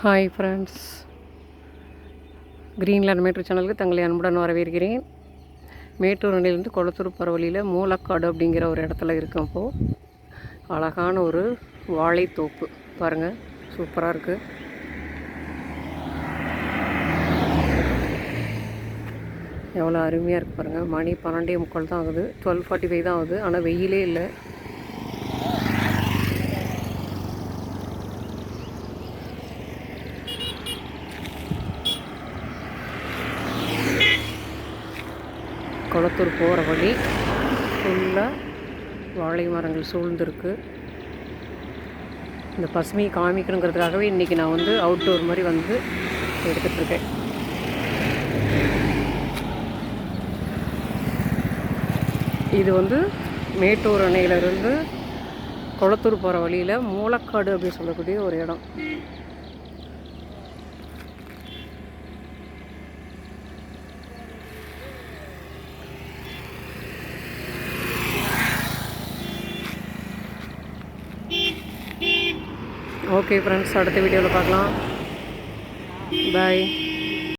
Hi friends Greenland Mettur சேனலுக்கு தங்களை அன்புடன் வரவேற்கிறேன். மேட்டூர் அணையிலேருந்து கொளத்தூர் பரவலியில் மூலக்காடு அப்படிங்கிற ஒரு இடத்துல இருக்கும் இப்போது அழகான ஒரு வாழைத்தோப்பு. பாருங்கள் சூப்பராக இருக்குது எவ்வளோ அருமையாக இருக்குது பாருங்கள் மணி பன்னெண்டே முக்கால் தான் ஆகுது. டுவெல் ஃபார்ட்டி ஃபைவ் தான் ஆகுது. ஆனால் வெயிலே இல்லை. குளத்தூர் போகிற வழி ஃபுல்லாக வாழை மரங்கள் சூழ்ந்திருக்கு. இந்த பசுமையை காமிக்கணுங்கிறதுக்காகவே இன்றைக்கி நான் வந்து அவுட்டோர் மாதிரி வந்து எடுத்துகிட்ருக்கேன் இது வந்து மேட்டூர் அணையிலிருந்து குளத்தூர் போகிற வழியில் மூலக்காடு அப்படின்னு சொல்லக்கூடிய ஒரு இடம். ஓகே ஃப்ரெண்ட்ஸ் அடுத்த வீடியோவில் பார்க்கலாம். பாய்